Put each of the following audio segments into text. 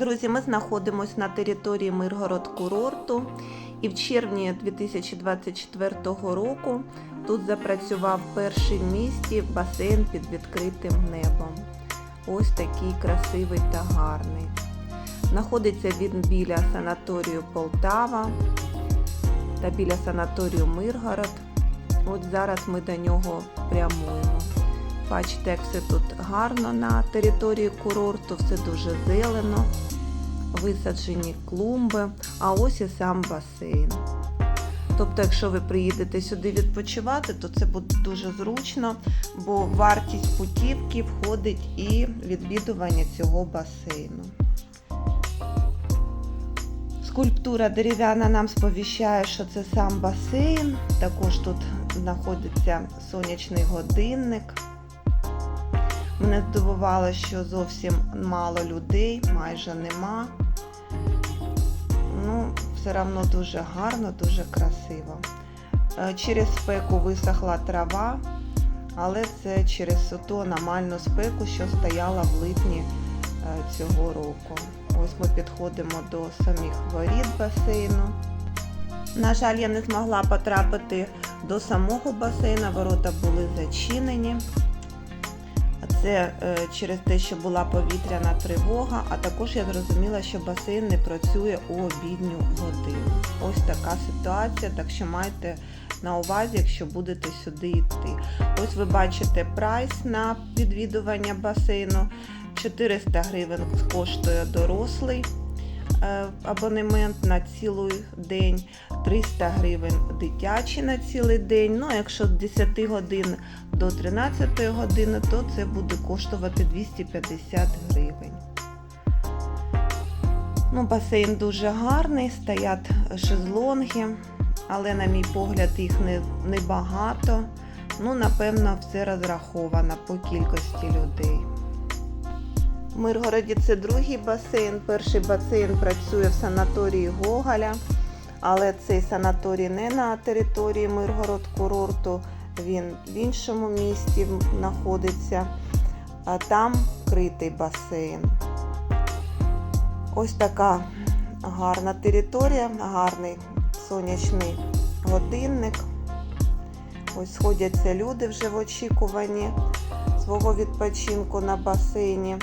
Друзі, ми знаходимося на території Миргород курорту, і в червні 2024 року тут запрацював перший в місті басейн під відкритим небом. Ось такий красивий та гарний. Знаходиться він біля санаторію Полтава та біля санаторію Миргород. От зараз ми до нього прямуємо. Бачите, як все тут гарно на території курорту, все дуже зелено, висаджені клумби, а ось і сам басейн. Тобто, якщо ви приїдете сюди відпочивати, то це буде дуже зручно, бо вартість путівки входить і відвідування цього басейну. Скульптура дерев'яна нам сповіщає, що це сам басейн. Також тут знаходиться сонячний годинник. Мене здивувало, що зовсім мало людей, майже нема. Ну, все одно дуже гарно, дуже красиво. Е, Через спеку висохла трава, але це через ту аномальну спеку, що стояла в липні е, цього року. Ось ми підходимо до самих воріт басейну. На жаль, я не змогла потрапити до самого басейну, ворота були зачинені. Це е, через те, що була повітряна тривога, а також я зрозуміла, що басейн не працює у обідню годину. Ось така ситуація, так що майте на увазі, якщо будете сюди йти. Ось ви бачите прайс на відвідування басейну. 400 гривень коштує дорослий абонемент на цілий день, 300 гривень дитячий на цілий день. Ну, якщо з 10 годин до 13 години, то це буде коштувати 250 гривень. Ну, басейн дуже гарний, стоять шезлонги, але, на мій погляд, їх не, небагато. Ну, напевно, все розраховано по кількості людей. Миргороді це другий басейн. Перший басейн працює в санаторії Гоголя, але цей санаторій не на території Миргород курорту, він в іншому місті знаходиться, а там критий басейн. Ось така гарна територія, гарний сонячний годинник. Ось сходяться люди вже в очікуванні свого відпочинку на басейні.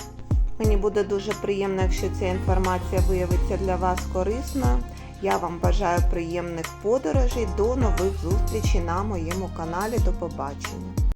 Мені буде дуже приємно, якщо ця інформація виявиться для вас корисною. Я вам бажаю приємних подорожей. До нових зустрічей на моєму каналі. До побачення!